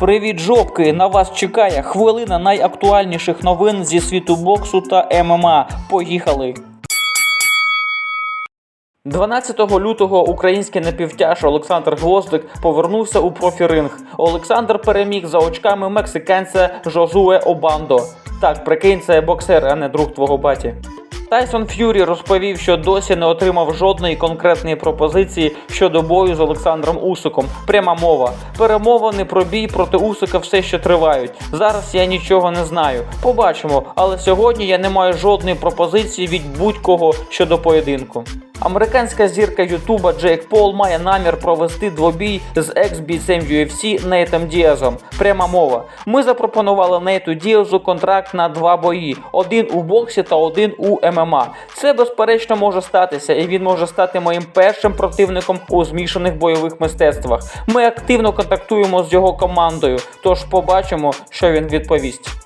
Привіт, жопки! На вас чекає хвилина найактуальніших новин зі світу боксу та ММА. Поїхали! 12 лютого український напівтяж Олександр Гвоздик повернувся у профіринг. Олександр переміг за очками мексиканця Жозуе Обандо. Так, прикинь, це боксер, а не друг твого баті. Тайсон Ф'юрі розповів, що досі не отримав жодної конкретної пропозиції щодо бою з Олександром Усиком. Пряма мова. Перемовини про бій проти Усика все ще тривають. Зараз я нічого не знаю. Побачимо, але сьогодні я не маю жодної пропозиції від будь-кого щодо поєдинку. Американська зірка Ютуба Джейк Пол має намір провести двобій з екс-бійцем UFC Нейтом Діазом. Пряма мова. Ми запропонували Нейту Діазу контракт на два бої: один у боксі та один у ММА. Це безперечно може статися, і він може стати моїм першим противником у змішаних бойових мистецтвах. Ми активно контактуємо з його командою, тож побачимо, що він відповість.